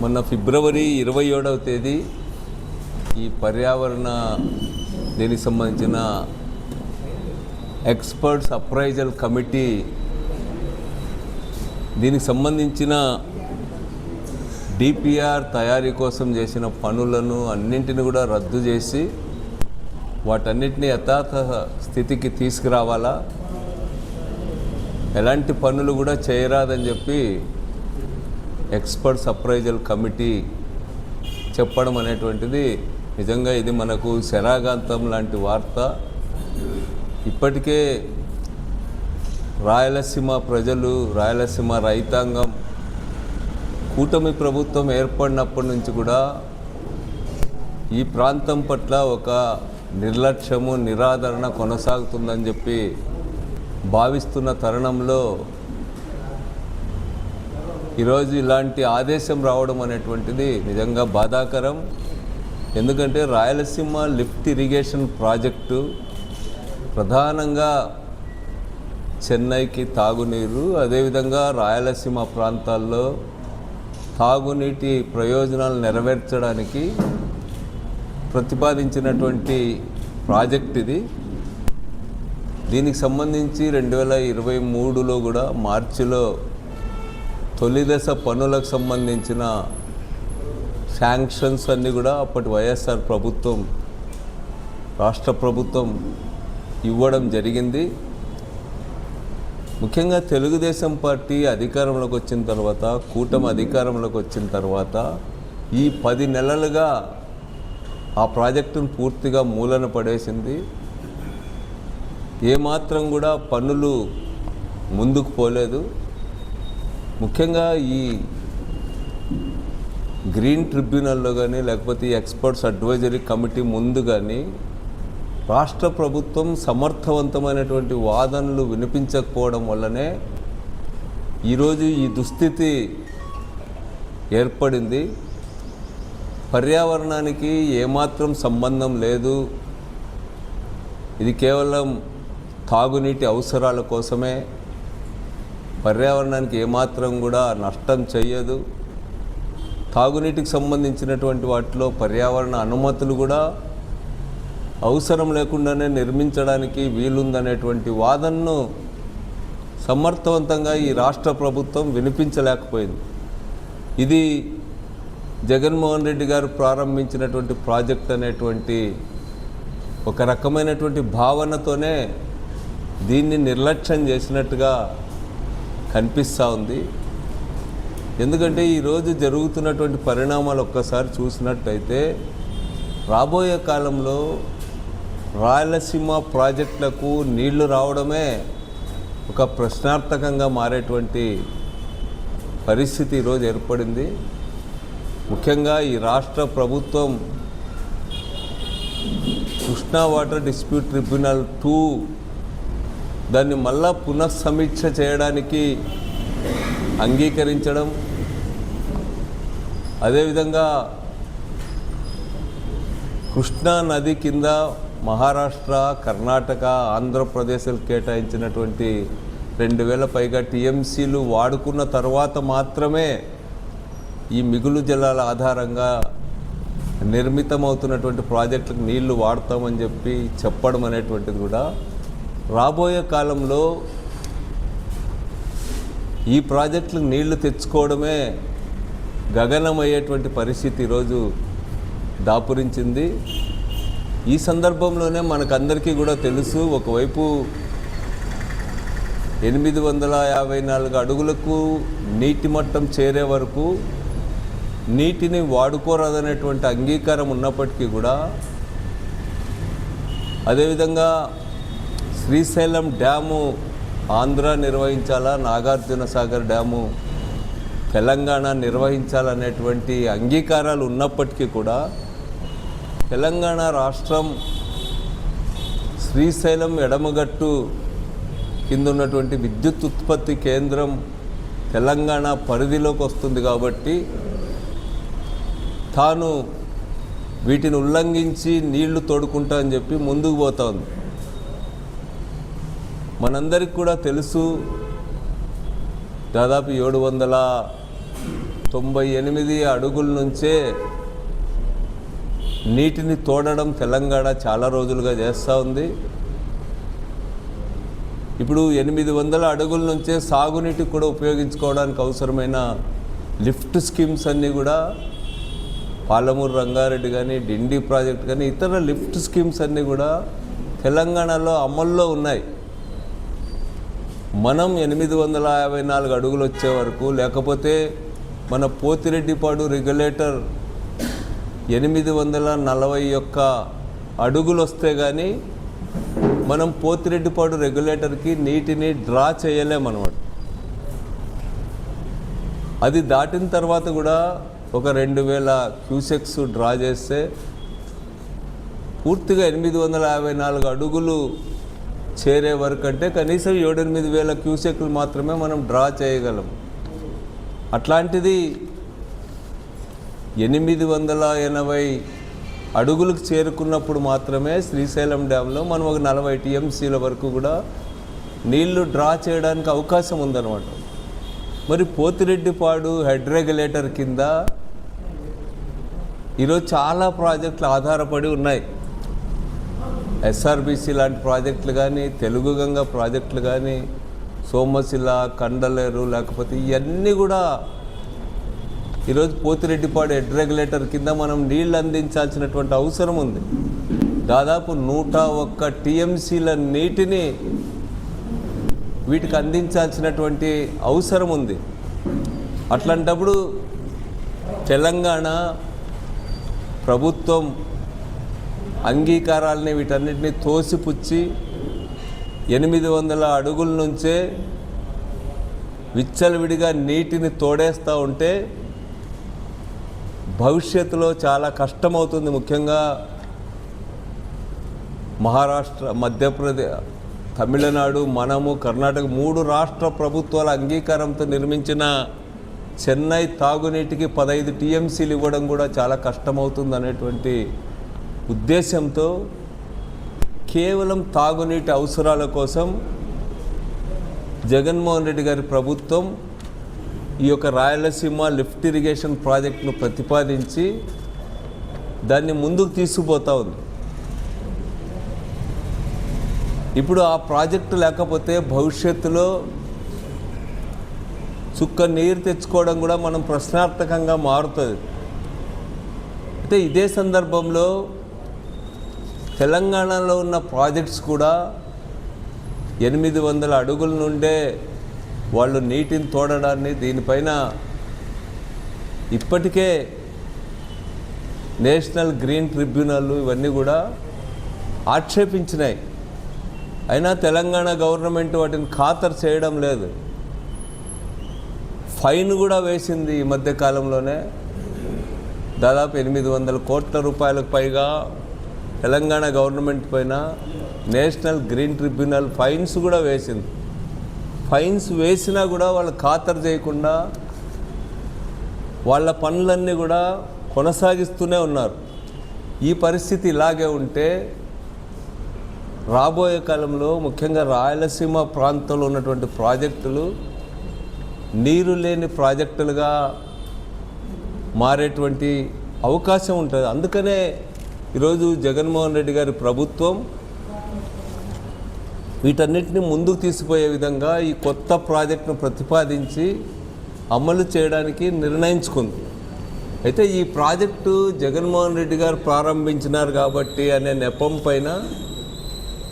మొన్న ఫిబ్రవరి ఇరవై ఏడవ తేదీ ఈ పర్యావరణ దీనికి సంబంధించిన ఎక్స్పర్ట్స్ అప్రైజల్ కమిటీ దీనికి సంబంధించిన డిపిఆర్ తయారీ కోసం చేసిన పనులను అన్నింటిని కూడా రద్దు చేసి వాటన్నిటిని యథాత స్థితికి తీసుకురావాలా? ఎలాంటి పనులు కూడా చేయరాదని చెప్పి ఎక్స్పర్ట్స్ అప్రైజల్ కమిటీ చెప్పడం అనేటువంటిది నిజంగా ఇది మనకు శరాగాంతం లాంటి వార్త. ఇప్పటికే రాయలసీమ ప్రజలు రాయలసీమ రైతాంగం కూటమి ప్రభుత్వం ఏర్పడినప్పటి నుంచి కూడా ఈ ప్రాంతం పట్ల ఒక నిర్లక్ష్యము నిరాదరణ కొనసాగుతుందని చెప్పి భావిస్తున్న తరుణంలో ఈరోజు ఇలాంటి ఆదేశం రావడం అనేటువంటిది నిజంగా బాధాకరం. ఎందుకంటే రాయలసీమ లిఫ్ట్ ఇరిగేషన్ ప్రాజెక్టు ప్రధానంగా చెన్నైకి తాగునీరు అదేవిధంగా రాయలసీమ ప్రాంతాల్లో తాగునీటి ప్రయోజనాలు నెరవేర్చడానికి ప్రతిపాదించినటువంటి ప్రాజెక్ట్ ఇది. దీనికి సంబంధించి రెండు వేల ఇరవై మూడులో కూడా మార్చిలో తొలి దశ పనులకు సంబంధించిన శాంక్షన్స్ అన్నీ కూడా అప్పటి వైఎస్ఆర్ ప్రభుత్వం రాష్ట్ర ప్రభుత్వం ఇవ్వడం జరిగింది. ముఖ్యంగా తెలుగుదేశం పార్టీ అధికారంలోకి వచ్చిన తర్వాత కూటమి అధికారంలోకి వచ్చిన తర్వాత ఈ పది నెలలుగా ఆ ప్రాజెక్టును పూర్తిగా మూలన పడేసింది. ఏమాత్రం కూడా పనులు ముందుకు పోలేదు. ముఖ్యంగా ఈ గ్రీన్ ట్రిబ్యునల్లో కానీ లేకపోతే ఈ ఎక్స్పర్ట్స్ అడ్వైజరీ కమిటీ ముందు కానీ రాష్ట్ర ప్రభుత్వం సమర్థవంతమైనటువంటి వాదనలు వినిపించకపోవడం వల్లనే ఈరోజు ఈ దుస్థితి ఏర్పడింది. పర్యావరణానికి ఏమాత్రం సంబంధం లేదు. ఇది కేవలం తాగునీటి అవసరాల కోసమే. పర్యావరణానికి ఏమాత్రం కూడా నష్టం చేయదు తాగునీటికి సంబంధించినటువంటి వాటిలో పర్యావరణ అనుమతులు కూడా అవసరం లేకుండానే నిర్మించడానికి వీలుందనేటువంటి వాదనను సమర్థవంతంగా ఈ రాష్ట్ర ప్రభుత్వం వినిపించలేకపోయింది. ఇది జగన్మోహన్ రెడ్డి గారు ప్రారంభించినటువంటి ప్రాజెక్ట్ అనేటువంటి ఒక రకమైనటువంటి భావనతోనే దీన్ని నిర్లక్ష్యం చేసినట్టుగా కనిపిస్తూ ఉంది. ఎందుకంటే ఈరోజు జరుగుతున్నటువంటి పరిణామాలు ఒక్కసారి చూసినట్టయితే రాబోయే కాలంలో రాయలసీమ ప్రాజెక్టులకు నీళ్ళు రావడమే ఒక ప్రశ్నార్థకంగా మారేటువంటి పరిస్థితి ఈరోజు ఏర్పడింది. ముఖ్యంగా ఈ రాష్ట్ర ప్రభుత్వం Krishna water dispute tribunal two దాన్ని మళ్ళా పునఃసమీక్ష చేయడానికి అంగీకరించడం. అదేవిధంగా కృష్ణా నది కింద మహారాష్ట్ర కర్ణాటక ఆంధ్రప్రదేశ్లు కేటాయించినటువంటి రెండు వేల పైగా టీఎంసీలు వాడుకున్న తర్వాత మాత్రమే ఈ మిగులు జలాల ఆధారంగా నిర్మితమవుతున్నటువంటి ప్రాజెక్టులకు నీళ్ళు వాడతామని చెప్పి చెప్పడం అనేటువంటిది కూడా రాబోయే కాలంలో ఈ ప్రాజెక్టులకు నీళ్ళు తెచ్చుకోవడమే గగనమయ్యేటువంటి పరిస్థితి ఈరోజు దాపురించింది. ఈ సందర్భంలోనే మనకందరికీ కూడా తెలుసు ఒకవైపు ఎనిమిది వందల యాభై నాలుగు అడుగులకు నీటి మట్టం చేరే వరకు నీటిని వాడుకోరాదనేటువంటి అంగీకారం ఉన్నప్పటికీ కూడా అదేవిధంగా శ్రీశైలం డ్యాము ఆంధ్ర నిర్వహించాలా నాగార్జున సాగర్ డ్యాము తెలంగాణ నిర్వహించాలనేటువంటి అంగీకారాలు ఉన్నప్పటికీ కూడా తెలంగాణ రాష్ట్రం శ్రీశైలం ఎడమగట్టు కింద ఉన్నటువంటి విద్యుత్ ఉత్పత్తి కేంద్రం తెలంగాణ పరిధిలోకి వస్తుంది కాబట్టి తాను వీటిని ఉల్లంఘించి నీళ్ళు తోడుకుంటా అని చెప్పి ముందుకు పోతా ఉంది. మనందరికి కూడా తెలుసు దాదాపు ఏడు వందల తొంభై ఎనిమిది అడుగుల నుంచే నీటిని తోడడం తెలంగాణ చాలా రోజులుగా చేస్తూ ఉంది. ఇప్పుడు ఎనిమిది వందల అడుగుల నుంచే సాగునీటికి కూడా ఉపయోగించుకోవడానికి అవసరమైన లిఫ్ట్ స్కీమ్స్ అన్నీ కూడా పాలమూరు రంగారెడ్డి కానీ డిండి ప్రాజెక్ట్ కానీ ఇతర లిఫ్ట్ స్కీమ్స్ అన్నీ కూడా తెలంగాణలో అమల్లో ఉన్నాయి. మనం ఎనిమిది వందల యాభై నాలుగు అడుగులు వచ్చే వరకు లేకపోతే మన పోతిరెడ్డిపాడు రెగ్యులేటర్ ఎనిమిది వందల నలభై ఒక్క అడుగులు వస్తే కానీ మనం పోతిరెడ్డిపాడు రెగ్యులేటర్కి నీటిని డ్రా చేయలేమన్నమాట అది దాటిన తర్వాత కూడా ఒక రెండు వేల క్యూసెక్స్ డ్రా చేస్తే పూర్తిగా ఎనిమిది వందల యాభై నాలుగు అడుగులు చేరే వరకు అంటే కనీసం ఏడెనిమిది వేల క్యూసెక్లు మాత్రమే మనం డ్రా చేయగలం. అట్లాంటిది ఎనిమిది వందల ఎనభై అడుగులకు చేరుకున్నప్పుడు మాత్రమే శ్రీశైలం డ్యాంలో మనం ఒక నలభై టీఎంసీల వరకు కూడా నీళ్ళు డ్రా చేయడానికి అవకాశం ఉందన్నమాట. మరి పోతిరెడ్డిపాడు హెడ్ రెగ్యులేటర్ కింద ఈరోజు చాలా ప్రాజెక్టులు ఆధారపడి ఉన్నాయి. ఎస్ఆర్బిసి లాంటి ప్రాజెక్టులు కానీ తెలుగు గంగ ప్రాజెక్టులు కానీ సోమశిల కండలేరు లేకపోతే ఇవన్నీ కూడా ఈరోజు పోతిరెడ్డిపాడు హెడ్ రెగ్యులేటర్ కింద మనం నీళ్ళు అందించాల్సినటువంటి అవసరం ఉంది. దాదాపు నూట ఒక్క టీఎంసీల నీటిని వీటికి అందించాల్సినటువంటి అవసరం ఉంది. అట్లాంటప్పుడు తెలంగాణ ప్రభుత్వం అంగీకారాలని వీటన్నిటిని తోసిపుచ్చి ఎనిమిది వందల అడుగుల నుంచే విచ్చలవిడిగా నీటిని తోడేస్తూ ఉంటే భవిష్యత్తులో చాలా కష్టమవుతుంది ముఖ్యంగా మహారాష్ట్ర మధ్యప్రదేశ్ తమిళనాడు మనము కర్ణాటక మూడు రాష్ట్ర ప్రభుత్వాల అంగీకారంతో నిర్మించిన చెన్నై తాగునీటికి పదహైదు టీఎంసీలు ఇవ్వడం కూడా చాలా కష్టమవుతుంది అనేటువంటి ఉద్దేశంతో కేవలం తాగునీటి అవసరాల కోసం జగన్మోహన్ రెడ్డి గారి ప్రభుత్వం ఈ యొక్క రాయలసీమ లిఫ్ట్ ఇరిగేషన్ ప్రాజెక్టును ప్రతిపాదించి దాన్ని ముందుకు తీసుకుపోతా ఉంది. ఇప్పుడు ఆ ప్రాజెక్టు లేకపోతే భవిష్యత్తులో చుక్క నీరు తెచ్చుకోవడం కూడా మనం ప్రశ్నార్థకంగా మారుతుంది. అయితే ఇదే సందర్భంలో తెలంగాణలో ఉన్న ప్రాజెక్ట్స్ కూడా ఎనిమిది వందల అడుగుల నుండే వాళ్ళు నీటిని తోడడాన్ని దీనిపైన ఇప్పటికే నేషనల్ గ్రీన్ ట్రిబ్యునల్ ఇవన్నీ కూడా ఆక్షేపించినాయి. అయినా తెలంగాణ గవర్నమెంట్ వాటిని ఖాతరు చేయడం లేదు. ఫైన్ కూడా వేసింది ఈ మధ్య కాలంలోనే. దాదాపు ఎనిమిది వందల కోట్ల రూపాయలకు పైగా తెలంగాణ గవర్నమెంట్ పైన నేషనల్ గ్రీన్ ట్రిబ్యునల్ ఫైన్స్ కూడా వేసింది. ఫైన్స్ వేసినా కూడా వాళ్ళు ఖాతరు చేయకుండా వాళ్ళ పనులన్నీ కూడా కొనసాగిస్తూనే ఉన్నారు. ఈ పరిస్థితి ఇలాగే ఉంటే రాబోయే కాలంలో ముఖ్యంగా రాయలసీమ ప్రాంతంలో ఉన్నటువంటి ప్రాజెక్టులు నీరు లేని ప్రాజెక్టులుగా మారేటువంటి అవకాశం ఉంటుంది. అందుకనే ఈరోజు జగన్మోహన్ రెడ్డి గారి ప్రభుత్వం వీటన్నిటిని ముందుకు తీసుకుపోయే విధంగా ఈ కొత్త ప్రాజెక్టును ప్రతిపాదించి అమలు చేయడానికి నిర్ణయించుకుంది. అయితే ఈ ప్రాజెక్టు జగన్మోహన్ రెడ్డి గారు ప్రారంభించినారు కాబట్టి అనే నెపం పైన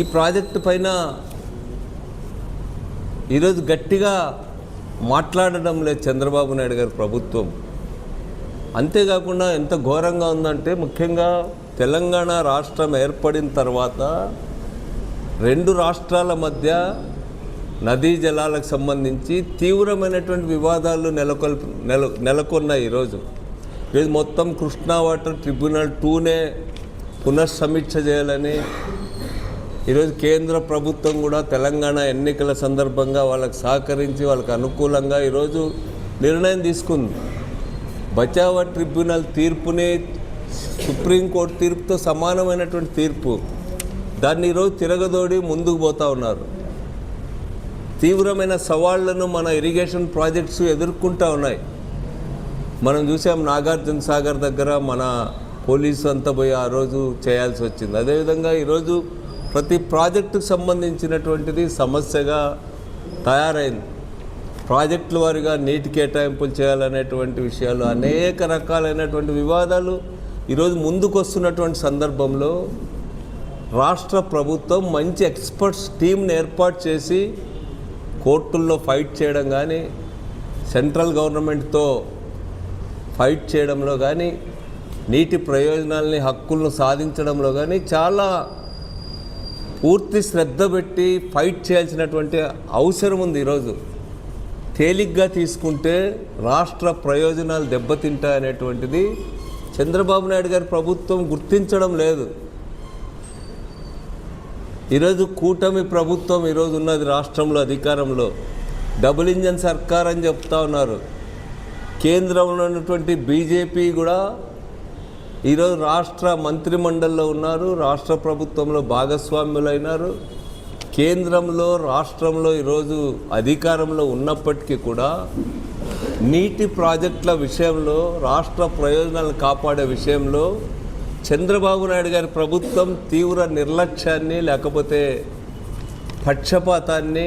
ఈ ప్రాజెక్టు పైన ఈరోజు గట్టిగా మాట్లాడడం లేదు చంద్రబాబు నాయుడు గారి ప్రభుత్వం. అంతేకాకుండా ఎంత ఘోరంగా ఉందంటే ముఖ్యంగా తెలంగాణ రాష్ట్రం ఏర్పడిన తర్వాత రెండు రాష్ట్రాల మధ్య నదీ జలాలకు సంబంధించి తీవ్రమైనటువంటి వివాదాలు నెలకొల్ప నెల నెలకొన్నాయి ఈరోజు ఈరోజు మొత్తం కృష్ణా వాటర్ ట్రిబ్యునల్ టూనే పునఃసమీక్ష చేయాలని ఈరోజు కేంద్ర ప్రభుత్వం కూడా తెలంగాణ ఎన్నికల సందర్భంగా వాళ్ళకి సహకరించి వాళ్ళకి అనుకూలంగా ఈరోజు నిర్ణయం తీసుకుంది. బచావా ట్రిబ్యునల్ తీర్పుని సుప్రీంకోర్టు తీర్పుతో సమానమైనటువంటి తీర్పు. దాన్ని ఈరోజు తిరగదోడి ముందుకు పోతా ఉన్నారు. తీవ్రమైన సవాళ్ళను మన ఇరిగేషన్ ప్రాజెక్ట్స్ ఎదుర్కొంటూ ఉన్నాయి. మనం చూసాం నాగార్జున సాగర్ దగ్గర మన పోలీసు అంతా పోయి ఆ రోజు చేయాల్సి వచ్చింది. అదేవిధంగా ఈరోజు ప్రతి ప్రాజెక్టుకు సంబంధించినటువంటిది సమస్యగా తయారైంది. ప్రాజెక్టుల వారిగా నీటి కేటాయింపులు చేయాలనేటువంటి విషయాలు అనేక రకాలైనటువంటి వివాదాలు ఈరోజు ముందుకు వస్తున్నటువంటి సందర్భంలో రాష్ట్ర ప్రభుత్వం మంచి ఎక్స్పర్ట్స్ టీంని ఏర్పాటు చేసి కోర్టుల్లో ఫైట్ చేయడం కానీ సెంట్రల్ గవర్నమెంట్తో ఫైట్ చేయడంలో కానీ నీటి ప్రయోజనాల్ని హక్కులను సాధించడంలో కానీ చాలా పూర్తి శ్రద్ధ పెట్టి ఫైట్ చేయాల్సినటువంటి అవసరం ఉంది ఈరోజు. తేలిగ్గా తీసుకుంటే రాష్ట్ర ప్రయోజనాలు దెబ్బతింటాయనేటువంటిది చంద్రబాబు నాయుడు గారి ప్రభుత్వం గుర్తించడం లేదు. ఈరోజు కూటమి ప్రభుత్వం ఈరోజు ఉన్నది రాష్ట్రంలో అధికారంలో. డబుల్ ఇంజన్ సర్కార్ అని చెప్తా ఉన్నారు. కేంద్రంలో ఉన్నటువంటి బీజేపీ కూడా ఈరోజు రాష్ట్ర మంత్రిమండలిలో ఉన్నారు రాష్ట్ర ప్రభుత్వంలో భాగస్వామ్యులైనారు కేంద్రంలో రాష్ట్రంలో ఈరోజు అధికారంలో ఉన్నప్పటికీ కూడా నీటి ప్రాజెక్టుల విషయంలో రాష్ట్ర ప్రయోజనాలు కాపాడే విషయంలో చంద్రబాబు నాయుడు గారి ప్రభుత్వం తీవ్ర నిర్లక్ష్యాన్ని లేకపోతే పక్షపాతాన్ని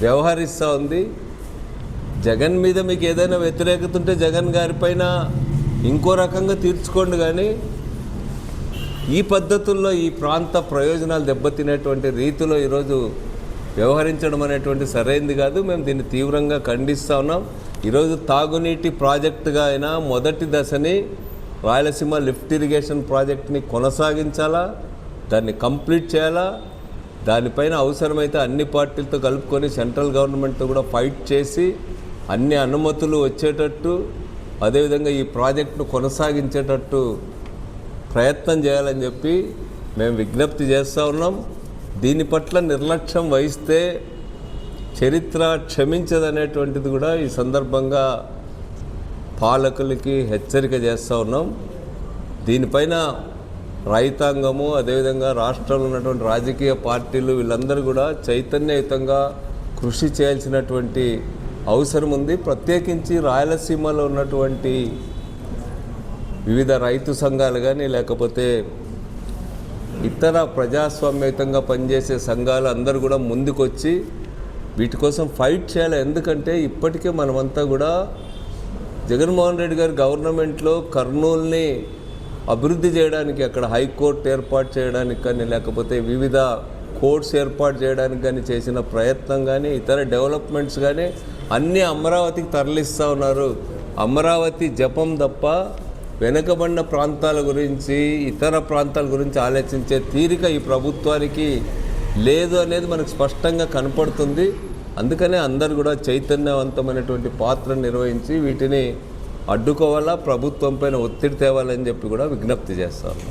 వ్యవహరిస్తూ ఉంది. జగన్ మీద మీకు ఏదైనా వ్యతిరేకత ఉంటే జగన్ గారిపైన ఇంకో రకంగా తీర్చుకోండి కానీ ఈ పద్ధతుల్లో ఈ ప్రాంత ప్రయోజనాలు దెబ్బతినేటువంటి రీతిలో ఈరోజు వ్యవహరించడం అనేటువంటి సరైంది కాదు. మేము దీన్ని తీవ్రంగా ఖండిస్తూ ఉన్నాం. ఈరోజు తాగునీటి ప్రాజెక్టుగా అయినా మొదటి దశని రాయలసీమ లిఫ్ట్ ఇరిగేషన్ ప్రాజెక్ట్ని కొనసాగించాలా? దాన్ని కంప్లీట్ చేయాలా? దానిపైన అవసరమైతే అన్ని పార్టీలతో కలుపుకొని సెంట్రల్ గవర్నమెంట్తో కూడా ఫైట్ చేసి అన్ని అనుమతులు వచ్చేటట్టు అదేవిధంగా ఈ ప్రాజెక్టును కొనసాగించేటట్టు ప్రయత్నం చేయాలని చెప్పి మేము విజ్ఞప్తి చేస్తూ ఉన్నాం. దీని పట్ల నిర్లక్ష్యం వహిస్తే చరిత్ర క్షమించదనేటువంటిది కూడా ఈ సందర్భంగా పాలకులకి హెచ్చరిక చేస్తూ ఉన్నాం. దీనిపైన రైతాంగము అదేవిధంగా రాష్ట్రంలో ఉన్నటువంటి రాజకీయ పార్టీలు వీళ్ళందరూ కూడా చైతన్యయుతంగా కృషి చేయాల్సినటువంటి అవసరం ఉంది. ప్రత్యేకించి రాయలసీమలో ఉన్నటువంటి వివిధ రైతు సంఘాలు కానీ లేకపోతే ఇతర ప్రజాస్వామ్యయుతంగా పనిచేసే సంఘాలు అందరూ కూడా ముందుకొచ్చి వీటి కోసం ఫైట్ చేయాలి. ఎందుకంటే ఇప్పటికే మనమంతా కూడా జగన్మోహన్ రెడ్డి గారి గవర్నమెంట్లో కర్నూల్ని అభివృద్ధి చేయడానికి అక్కడ హైకోర్టు ఏర్పాటు చేయడానికి కానీ లేకపోతే వివిధ కోర్ట్స్ ఏర్పాటు చేయడానికి కానీ చేసిన ప్రయత్నం కానీ ఇతర డెవలప్మెంట్స్ కానీ అన్నీ అమరావతికి తరలిస్తూ ఉన్నారు. అమరావతి జపం తప్ప వెనుకబడిన ప్రాంతాల గురించి ఇతర ప్రాంతాల గురించి ఆలోచించే తీరిక ఈ ప్రభుత్వానికి లేదు అనేది మనకు స్పష్టంగా కనపడుతుంది. అందుకనే అందరు కూడా చైతన్యవంతమైనటువంటి పాత్ర నిర్వహించి వీటిని అడ్డుకోవాలా ప్రభుత్వం పైన ఒత్తిడి తేవాలని చెప్పి కూడా విజ్ఞప్తి చేస్తాను